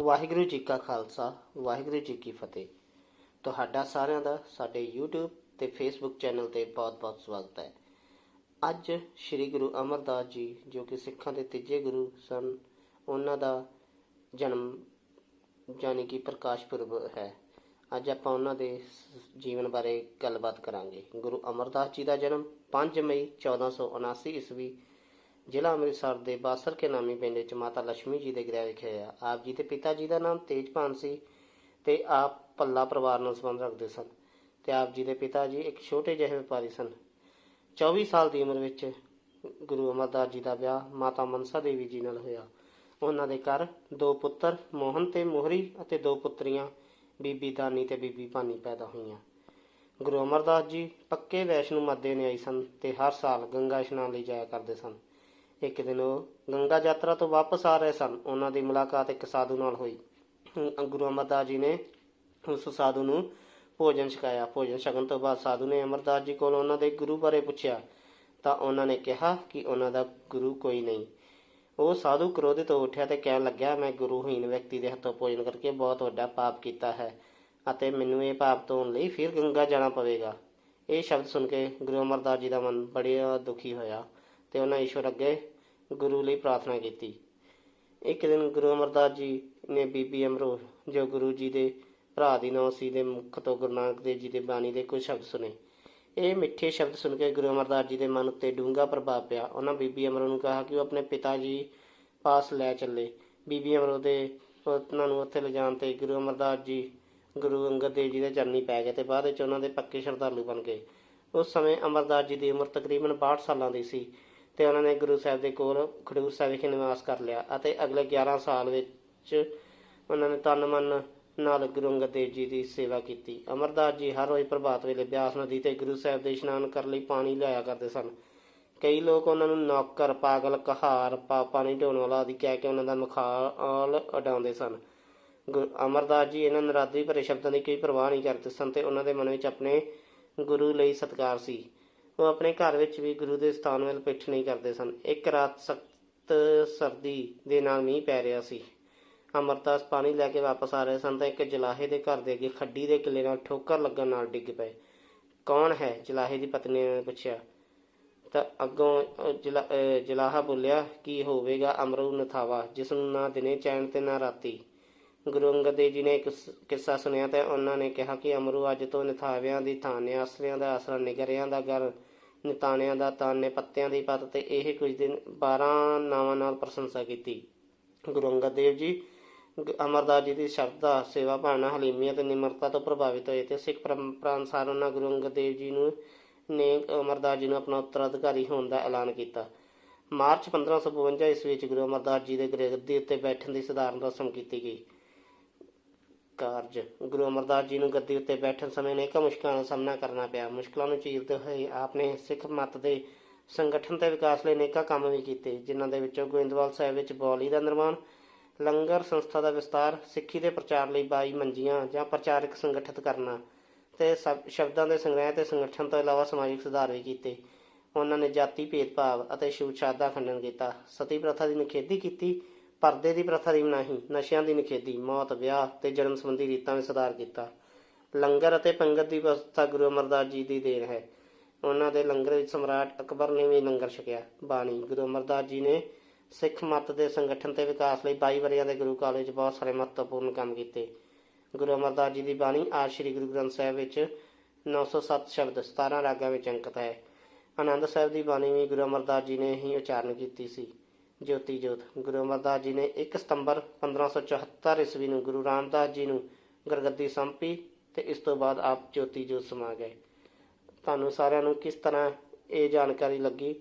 ਵਾਹਿਗੁਰੂ ਜੀ ਕਾ ਖਾਲਸਾ, ਵਾਹਿਗੁਰੂ ਜੀ ਕੀ ਫਤਿਹ। ਤੁਹਾਡਾ ਸਾਰਿਆਂ ਦਾ ਸਾਡੇ YouTube ਤੇ Facebook ਚੈਨਲ ਤੇ ਬਹੁਤ-ਬਹੁਤ ਸਵਾਗਤ ਹੈ। ਅੱਜ ਸ੍ਰੀ ਗੁਰੂ ਅਮਰਦਾਸ ਜੀ, ਜੋ ਕਿ ਸਿੱਖਾਂ ਦੇ ਤੀਜੇ ਗੁਰੂ ਸਨ, ਉਹਨਾਂ ਦਾ ਜਨਮ ਯਾਨੀ ਕਿ ਪ੍ਰਕਾਸ਼ ਪੁਰਬ ਹੈ। ਅੱਜ ਆਪਾਂ ਉਹਨਾਂ ਦੇ ਜੀਵਨ ਬਾਰੇ ਗੱਲਬਾਤ ਕਰਾਂਗੇ। ਗੁਰੂ ਅਮਰਦਾਸ ਜੀ ਦਾ ਜਨਮ 5 ਮਈ 1479 ਈਸਵੀ ਜ਼ਿਲ੍ਹਾ ਅੰਮ੍ਰਿਤਸਰ ਦੇ ਬਾਸਰ ਕੇ ਨਾਮੀ ਪਿੰਡ ਵਿੱਚ ਮਾਤਾ ਲక్ష్ਮੀ ਜੀ ਦੇ ਗ੍ਰਹਿ ਵਿਖੇ ਹੋਇਆ ਆਪ ਜੀ ਦੇ ਪਿਤਾ ਜੀ ਦਾ ਨਾਮ ਤੇਜਪਾਨ ਸੀ ਤੇ ਆਪ ਪੱਲਾ ਪਰਿਵਾਰ ਨਾਲ ਸੰਬੰਧ ਰੱਖਦੇ ਸਨ ਤੇ ਆਪ ਜੀ ਦੇ ਪਿਤਾ ਜੀ ਇੱਕ ਛੋਟੇ ਜਿਹੇ ਵਪਾਰੀ ਸਨ। 24 ਸਾਲ ਦੀ ਉਮਰ ਵਿੱਚ ਗੁਰੂ ਅਮਰਦਾਸ ਜੀ ਦਾ ਵਿਆਹ ਮਾਤਾ ਮਨਸਾ ਦੇਵੀ ਜੀ ਨਾਲ ਹੋਇਆ। ਉਹਨਾਂ ਦੇ ਘਰ ਦੋ ਪੁੱਤਰ ਮੋਹਨ ਤੇ ਮੋਹਰੀ ਅਤੇ ਦੋ ਪੁੱਤਰੀਆਂ ਬੀਬੀ ਦਾਨੀ ਤੇ ਬੀਬੀ ਭਾਨੀ ਪੈਦਾ ਹੋਈਆਂ। ਗੁਰੂ ਅਮਰਦਾਸ ਜੀ ਪੱਕੇ ਵੈਸ਼ਨੂ ਮੱਦੇ ਨਿਆਈ ਸਨ ਤੇ ਹਰ ਸਾਲ ਗੰਗਾ ਇਸ਼ਨਾਨ ਲਈ ਜਾਇਆ ਕਰਦੇ ਸਨ। ਇੱਕ ਦਿਨ ਉਹ ਗੰਗਾ ਯਾਤਰਾ ਤੋਂ ਵਾਪਸ ਆ ਰਹੇ ਸਨ। ਉਹਨਾਂ ਦੀ ਮੁਲਾਕਾਤ ਇੱਕ ਸਾਧੂ ਨਾਲ ਹੋਈ। ਗੁਰੂ ਅਮਰਦਾਸ ਜੀ ਨੇ ਉਸ ਸਾਧੂ ਨੂੰ ਭੋਜਨ ਛਕਾਇਆ। ਭੋਜਨ ਛਕਣ ਤੋਂ ਬਾਅਦ ਸਾਧੂ ਨੇ ਅਮਰਦਾਸ ਜੀ ਕੋਲ ਉਹਨਾਂ ਦੇ ਗੁਰੂ ਬਾਰੇ ਪੁੱਛਿਆ। ਤਾਂ ਉਹਨਾਂ ਨੇ ਕਿਹਾ ਕਿ ਉਹਨਾਂ ਦਾ ਗੁਰੂ ਕੋਈ ਨਹੀਂ। ਉਹ ਸਾਧੂ ਕ੍ਰੋਧਿਤ ਹੋ ਉੱਠਿਆ ਤੇ ਕਹਿਣ ਲੱਗਿਆ, ਮੈਂ ਗੁਰੂਹੀਨ ਵਿਅਕਤੀ ਦੇ ਹੱਥੋਂ ਭੋਜਨ ਕਰਕੇ ਬਹੁਤ ਵੱਡਾ ਪਾਪ ਕੀਤਾ ਹੈ ਅਤੇ ਮੈਨੂੰ ਇਹ ਪਾਪ ਧੋਣ ਲਈ ਫਿਰ ਗੰਗਾ ਜਾਣਾ ਪਵੇਗਾ। ਇਹ ਸ਼ਬਦ ਸੁਣ ਕੇ ਗੁਰੂ ਅਮਰਦਾਸ ਜੀ ਦਾ ਮਨ ਬੜਾ ਦੁਖੀ ਹੋਇਆ। ਤੇ ਉਹਨਾਂ ਈਸ਼ਵਰ ਅੱਗੇ ਗੁਰੂ ਲਈ ਪ੍ਰਾਰਥਨਾ ਕੀਤੀ। ਇੱਕ ਦਿਨ ਗੁਰੂ ਅਮਰਦਾਸ ਜੀ ਨੇ ਬੀਬੀ ਅਮਰੋ ਜੋ ਗੁਰੂ ਜੀ ਦੇ ਭਰਾ ਦੀ ਨੌ ਸੀ ਦੇ ਮੁਖ ਤੋਂ ਗੁਰੂ ਨਾਨਕ ਦੇਵ ਜੀ ਦੇ ਬਾਣੀ ਦੇ ਕੁਝ ਸ਼ਬਦ ਸੁਨੇ ਇਹ ਮਿੱਠੇ ਸ਼ਬਦ ਸੁਣ ਕੇ ਗੁਰੂ ਅਮਰਦਾਸ ਜੀ ਦੇ ਮਨ ਉੱਤੇ ਡੂੰਘਾ ਪ੍ਰਭਾਵ ਪਿਆ। ਉਹਨਾਂ ਬੀਬੀ ਅਮਰੋ ਨੂੰ ਕਿਹਾ ਕਿ ਉਹ ਆਪਣੇ ਪਿਤਾ ਜੀ ਪਾਸ ਲੈ ਚੱਲੇ। ਬੀਬੀ ਅਮਰੋ ਦੇ ਉਹਨਾਂ ਨੂੰ ਉੱਥੇ ਲਿਜਾਣ ਤੇ ਗੁਰੂ ਅਮਰਦਾਸ ਜੀ, ਗੁਰੂ ਅੰਗਦ ਦੇਵ ਜੀ ਦੇ ਚਰਨੀ ਪੈ ਗਏ ਤੇ ਬਾਅਦ ਵਿੱਚ ਉਹਨਾਂ ਦੇ ਪੱਕੇ ਸ਼ਰਧਾਲੂ ਬਣ ਗਏ। ਉਸ ਸਮੇਂ ਅਮਰਦਾਸ ਜੀ ਦੀ ਉਮਰ ਤਕਰੀਬਨ 62 ਸਾਲਾਂ ਦੀ ਸੀ। ਤੇ ਉਹਨਾਂ ਨੇ ਗੁਰੂ ਸਾਹਿਬ ਦੇ ਕੋਲ ਖਡੂਰ ਸਾਹਿਬ ਵਿਖੇ ਨਿਵਾਸ ਕਰ ਲਿਆ ਅਤੇ ਅਗਲੇ 11 ਸਾਲ ਵਿੱਚ ਉਹਨਾਂ ਨੇ ਤਨ ਮਨ ਨਾਲ ਗੁਰੂ ਅੰਗਦ ਦੇਵ ਜੀ ਦੀ ਸੇਵਾ ਕੀਤੀ। ਅਮਰਦਾਸ ਜੀ ਹਰ ਰੋਜ਼ ਪ੍ਰਭਾਤ ਵੇਲੇ ਬਿਆਸ ਨਦੀ ਤੇ ਗੁਰੂ ਸਾਹਿਬ ਦੇ ਇਸ਼ਨਾਨ ਕਰਨ ਲਈ ਪਾਣੀ ਲਿਆਇਆ ਕਰਦੇ ਸਨ। ਕਈ ਲੋਕ ਉਹਨਾਂ ਨੂੰ ਨੌਕਰ, ਪਾਗਲ, ਕਹਾਰ ਪਾ ਪਾਣੀ ਢੋਣ ਵਾਲਾ ਆਦਿ ਕਹਿ ਕੇ ਉਹਨਾਂ ਦਾ ਮਖਾਲ ਉਡਾਉਂਦੇ ਸਨ। ਗੁਰੂ ਅਮਰਦਾਸ ਜੀ ਇਹਨਾਂ ਨਰਾਦਰੀ ਭਰੇ ਸ਼ਬਦਾਂ ਦੀ ਕੋਈ ਪਰਵਾਹ ਨਹੀਂ ਕਰਦੇ ਸਨ ਤੇ ਉਹਨਾਂ ਦੇ ਮਨ ਵਿੱਚ ਆਪਣੇ ਗੁਰੂ ਲਈ ਸਤਿਕਾਰ ਸੀ। ਉਹ ਆਪਣੇ ਘਰ ਵਿੱਚ ਵੀ ਗੁਰੂ ਦੇ ਸਥਾਨ ਵੱਲ ਪਿੱਠ ਨਹੀਂ ਕਰਦੇ ਸਨ। ਇੱਕ ਰਾਤ ਸਖਤ ਸਰਦੀ ਦੇ ਨਾਲ ਮੀਂਹ ਪੈ ਰਿਹਾ ਸੀ। ਅਮਰਦਾਸ ਪਾਣੀ ਲੈ ਕੇ ਵਾਪਸ ਆ ਰਹੇ ਸਨ ਤਾਂ ਇੱਕ ਜਲਾਹੇ ਦੇ ਘਰ ਦੇ ਅੱਗੇ ਖੱਡੀ ਦੇ ਕਿਲੇ ਨਾਲ ਠੋਕਰ ਲੱਗਣ ਨਾਲ ਡਿੱਗ ਪਏ। ਕੌਣ ਹੈ? ਜਲਾਹੇ ਦੀ ਪਤਨੀ ਨੇ ਪੁੱਛਿਆ। ਤਾਂ ਅੱਗੋਂ ਜਲਾ- ਜਲਾਹਾ ਬੋਲਿਆ, ਕੀ ਹੋਵੇਗਾ ਅਮਰੂ ਨਥਾਵਾ? ਜਿਸ ਨੂੰ ਨਾ ਦਿਨੇ ਚੈਨ ਤੇ ਨਾ ਰਾਤੀ। ਗੁਰੂ ਅੰਗਦ ਦੇਵ ਜੀ ਨੇ ਇੱਕ ਕਿੱਸਾ ਸੁਣਿਆ ਤੇ ਉਹਨਾਂ ਨੇ ਕਿਹਾ ਕਿ ਅਮਰੂ ਅੱਜ ਤੋਂ ਨਥਾਵਿਆਂ ਦੀ ਥਾਂ ਨਿਆਸਰਿਆਂ ਦਾ ਆਸਰਾ, ਨਿਗਰਿਆਂ ਦਾ ਘਰ ਨਿਤਾਣਿਆਂ ਦਾ ਤਾਨੇ ਪੱਤਿਆਂ ਦੀ ਪੱਤ ਤੇ ਇਹ ਕੁਝ ਦਿਨ 12 ਨਾਵਾਂ ਨਾਲ ਪ੍ਰਸ਼ੰਸਾ ਕੀਤੀ। ਗੁਰੂ ਅੰਗਦ ਦੇਵ ਜੀ ਅਮਰਦਾਸ ਜੀ ਦੀ ਸ਼ਰਧਾ, ਸੇਵਾ ਭਾਵਨਾ ਹਲੀਮੀਅਤ ਤੇ ਨਿਮਰਤਾ ਤੋਂ ਪ੍ਰਭਾਵਿਤ ਹੋਏ ਤੇ ਸਿੱਖ ਪਰੰਪਰਾ ਅਨੁਸਾਰ ਉਹਨਾਂ ਗੁਰੂ ਅੰਗਦ ਦੇਵ ਜੀ ਨੂੰ, ਨੇ ਅਮਰਦਾਸ ਜੀ ਨੂੰ ਆਪਣਾ ਉੱਤਰਾਧਿਕਾਰੀ ਹੋਣ ਦਾ ਐਲਾਨ ਕੀਤਾ। ਮਾਰਚ 1552 ਈਸਵੀ ਵਿੱਚ ਗੁਰੂ ਅਮਰਦਾਸ ਜੀ ਦੇ ਗੱਦੀ ਉੱਤੇ ਬੈਠਣ ਦੀ ਸਧਾਰਨ ਰਸਮ ਕੀਤੀ ਗਈ। ਕਾਰਜ। ਗੁਰੂ ਅਮਰਦਾਸ ਜੀ ਨੂੰ ਗੱਦੀ ਉੱਤੇ ਬੈਠਣ ਸਮੇਂ ਅਨੇਕਾਂ ਮੁਸ਼ਕਲਾਂ ਦਾ ਸਾਹਮਣਾ ਕਰਨਾ ਪਿਆ। ਮੁਸ਼ਕਲਾਂ ਨੂੰ ਚੀਰਦੇ ਹੋਏ ਆਪ ਨੇ ਸਿੱਖ ਮਤ ਦੇ ਸੰਗਠਨ ਤੇ ਵਿਕਾਸ ਲਈ ਅਨੇਕਾਂ ਕੰਮ ਵੀ ਕੀਤੇ, ਜਿਨ੍ਹਾਂ ਦੇ ਵਿੱਚੋਂ ਗੋਇੰਦਵਾਲ ਸਾਹਿਬ ਵਿੱਚ ਬੌਲੀ ਦਾ ਨਿਰਮਾਣ, ਲੰਗਰ ਸੰਸਥਾ ਦਾ ਵਿਸਤਾਰ, ਸਿੱਖੀ ਦੇ ਪ੍ਰਚਾਰ ਲਈ ਬਾਈ ਮੰਜੀਆਂ ਜਾਂ ਪ੍ਰਚਾਰਕ ਸੰਗਠਿਤ ਕਰਨਾ ਤੇ ਸਬ- ਸ਼ਬਦਾਂ ਦੇ ਸੰਗ੍ਰਹਿ ਤੇ ਸੰਗਠਨ ਤੋਂ ਇਲਾਵਾ ਸਮਾਜਿਕ ਸੁਧਾਰ ਵੀ ਕੀਤੇ। ਉਹਨਾਂ ਨੇ ਜਾਤੀ ਭੇਦਭਾਵ ਅਤੇ ਛੂਤ-ਛਾਤ ਦਾ ਖੰਡਨ ਕੀਤਾ। ਸਤੀ ਪ੍ਰਥਾ ਦੀ ਨਿਖੇਧੀ ਕੀਤੀ ਪਰਦੇ ਦੀ ਪ੍ਰਥਾ ਦੀ ਮਨਾਹੀ ਨਸ਼ਿਆਂ ਦੀ ਨਿਖੇਧੀ, ਮੌਤ, ਵਿਆਹ ਤੇ ਜਨਮ ਸੰਬੰਧੀ ਰੀਤਾਂ ਵਿੱਚ ਸੁਧਾਰ ਕੀਤਾ। ਲੰਗਰ ਅਤੇ ਪੰਗਤ ਦੀ ਵਿਵਸਥਾ ਗੁਰੂ ਅਮਰਦਾਸ ਜੀ ਦੀ ਦੇਣ ਹੈ। ਉਹਨਾਂ ਦੇ ਲੰਗਰ ਵਿੱਚ ਸਮਰਾਟ ਅਕਬਰ ਨੇ ਵੀ ਲੰਗਰ ਛਕਿਆ। ਬਾਣੀ, ਗੁਰੂ ਅਮਰਦਾਸ ਜੀ ਨੇ ਸਿੱਖ ਮਤ ਦੇ ਸੰਗਠਨ ਤੇ ਵਿਕਾਸ ਲਈ 22 ਵਰ੍ਹਿਆਂ ਦੇ ਗੁਰੂ ਕਾਲਜ ਬਹੁਤ ਸਾਰੇ ਮਹੱਤਵਪੂਰਨ ਕੰਮ ਕੀਤੇ। ਗੁਰੂ ਅਮਰਦਾਸ ਜੀ ਦੀ ਬਾਣੀ ਆਜ ਸ੍ਰੀ ਗੁਰੂ ਗ੍ਰੰਥ ਸਾਹਿਬ ਵਿੱਚ 907 ਸ਼ਬਦ 17 ਰਾਗਾਂ ਵਿੱਚ ਅੰਕਿਤ ਹੈ। ਆਨੰਦ ਸਾਹਿਬ ਦੀ ਬਾਣੀ ਵੀ ਗੁਰੂ ਅਮਰਦਾਸ ਜੀ ਨੇ ਹੀ ਉਚਾਰਨ ਕੀਤੀ ਸੀ। ਜੋਤੀ ਜੋਤ। ਗੁਰੂ ਅਮਰਦਾਸ ਜੀ ਨੇ 1 ਸਤੰਬਰ 1574 ਈਸਵੀ ਨੂੰ ਗੁਰੂ ਰਾਮਦਾਸ ਜੀ ਨੂੰ ਗੁਰਗੱਦੀ ਸੰਪੀ ਤੇ ਇਸ ਤੋਂ ਬਾਅਦ ਆਪ ਜੋਤੀ ਜੋਤ ਸਮਾ ਗਏ। ਤੁਹਾਨੂੰ ਸਾਰਿਆਂ ਨੂੰ ਕਿਸ ਤਰ੍ਹਾਂ ਇਹ ਜਾਣਕਾਰੀ ਲੱਗੀ?